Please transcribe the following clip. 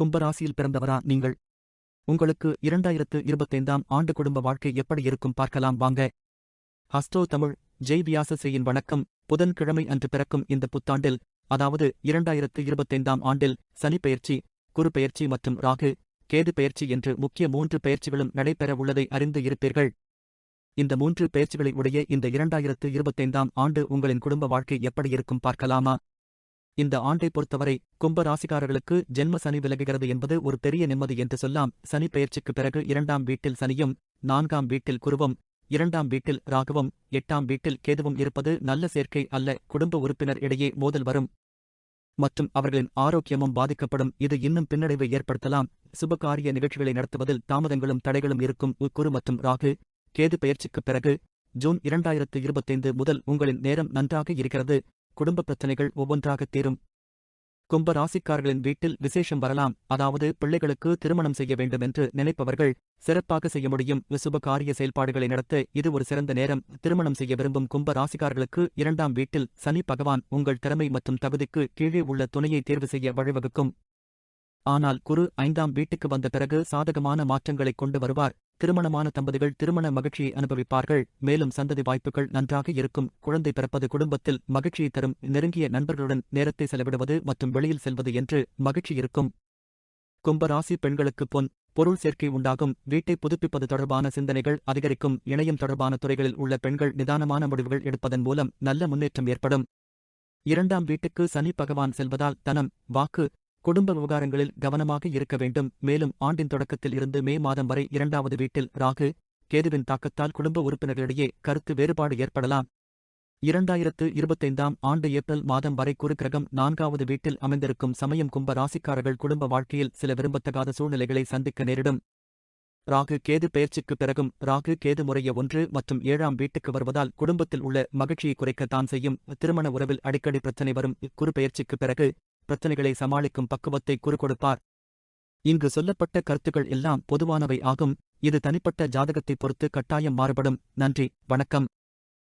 கும்பராசியில் பிறந்தவரா நீங்கள்? உங்களுக்கு இரண்டாயிரத்து இருபத்தைந்தாம் ஆண்டு குடும்ப வாழ்க்கை எப்படி இருக்கும் பார்க்கலாம் வாங்க. ஹஸ்டோ தமிழ் ஜெய் வியாசசேயின் வணக்கம். புதன்கிழமை அன்று பிறக்கும் இந்த புத்தாண்டில் அதாவது இரண்டாயிரத்து இருபத்தைந்தாம் ஆண்டில் சனி பெயர்ச்சி குரு பெயர்ச்சி மற்றும் ராகு கேது பெயர்ச்சி என்று முக்கிய மூன்று பெயர்ச்சிகளும் நடைபெற உள்ளதை அறிந்து இருப்பீர்கள். இந்த மூன்று பெயர்ச்சிகளை உடைய இந்த இரண்டாயிரத்து இருபத்தைந்தாம் ஆண்டு உங்களின் குடும்ப வாழ்க்கை எப்படி இருக்கும் பார்க்கலாமா? இந்த ஆண்டை பொறுத்தவரை கும்ப ராசிக்காரர்களுக்கு ஜென்ம சனி விலகுகிறது என்பது ஒரு பெரிய நிம்மதி என்று சொல்லலாம் சனி பெயர்ச்சிக்கு பிறகு இரண்டாம் வீட்டில் சனியும் நான்காம் வீட்டில் குருவும் இரண்டாம் வீட்டில் ராகுவும் எட்டாம் வீட்டில் கேதுவும் இருப்பது நல்ல சேர்க்கை அல்ல குடும்ப உறுப்பினர் இடையே மோதல் வரும். மற்றும் அவர்களின் ஆரோக்கியமும் பாதிக்கப்படும். இது இன்னும் பின்னடைவை ஏற்படுத்தலாம். சுபகாரிய நிகழ்ச்சிகளை நடத்துவதில் தாமதங்களும் தடைகளும் இருக்கும். குரு மற்றும் ராகு கேது பெயர்ச்சிக்குப் பிறகு ஜூன் இரண்டாயிரத்து இருபத்தைந்து முதல் உங்களின் நேரம் நன்றாக இருக்கிறது. குடும்ப பிரச்சனைகள் ஒவ்வொன்றாக தீரும். கும்ப ராசிக்காரர்களின் வீட்டில் விசேஷம் வரலாம். அதாவது பிள்ளைகளுக்கு திருமணம் செய்ய வேண்டும் என்று நினைப்பவர்கள் சிறப்பாக செய்ய முடியும். சுப காரிய செயல்பாடுகளை நடத்த இது ஒரு சிறந்த நேரம். திருமணம் செய்ய விரும்பும் கும்ப ராசிக்காரர்களுக்கு இரண்டாம் வீட்டில் சனி பகவான் உங்கள் திறமை மற்றும் தகுதிக்கு கீழே உள்ள துணையை தேர்வு செய்ய வழிவகுக்கும். ஆனால் குரு ஐந்தாம் வீட்டுக்கு வந்த பிறகு சாதகமான மாற்றங்களை கொண்டு வருவார். திருமணமான தம்பதிகள் திருமண மகிழ்ச்சியை அனுபவிப்பார்கள். மேலும் சந்ததி வாய்ப்புகள் நன்றாக இருக்கும். குழந்தை பிறப்பது குடும்பத்தில் மகிழ்ச்சியை தரும். நெருங்கிய நண்பர்களுடன் நேரத்தை செலவிடுவது மற்றும் வெளியில் செல்வது என்று மகிழ்ச்சி இருக்கும். கும்பராசி பெண்களுக்கு பொன் பொருள் சேர்க்கை உண்டாகும். வீட்டை புதுப்பிப்பது தொடர்பான சிந்தனைகள் அதிகரிக்கும். இணையம் தொடர்பான துறைகளில் உள்ள பெண்கள் நிதானமான முடிவுகள் எடுப்பதன் மூலம் நல்ல முன்னேற்றம் ஏற்படும். இரண்டாம் வீட்டுக்கு சனி பகவான் செல்வதால் தனம் வாக்கு குடும்ப விவகாரங்களில் கவனமாக இருக்க வேண்டும். மேலும் ஆண்டின் தொடக்கத்தில் இருந்து மே மாதம் வரை இரண்டாவது வீட்டில் ராகு கேதுவின் தாக்கத்தால் குடும்ப உறுப்பினர்களிடையே கருத்து வேறுபாடு ஏற்படலாம். இரண்டாயிரத்து இருபத்தைந்தாம் ஆண்டு ஏப்ரல் மாதம் வரை குறுக்கிரகம் நான்காவது வீட்டில் அமைந்திருக்கும் சமயம் கும்ப ராசிக்காரர்கள் குடும்ப வாழ்க்கையில் சில விரும்பத்தகாத சூழ்நிலைகளை சந்திக்க நேரிடும். ராகு கேது பெயர்ச்சிக்கு பிறகும் ராகு கேது முறைய ஒன்று மற்றும் ஏழாம் வீட்டுக்கு வருவதால் குடும்பத்தில் உள்ள மகிழ்ச்சியை குறைக்கத்தான் செய்யும். திருமண உறவில் அடிக்கடி பிரச்சனை வரும். குறு பெயர்ச்சிக்கு பிறகு பிரச்சனைகளை சமாளிக்கும் பக்குவத்தை குறுகொடுப்பார் இங்கு சொல்லப்பட்ட கருத்துக்கள் எல்லாம் பொதுவானவை ஆகும். இது தனிப்பட்ட ஜாதகத்தை பொறுத்து கட்டாயம் மாறுபடும். நன்றி. வணக்கம்.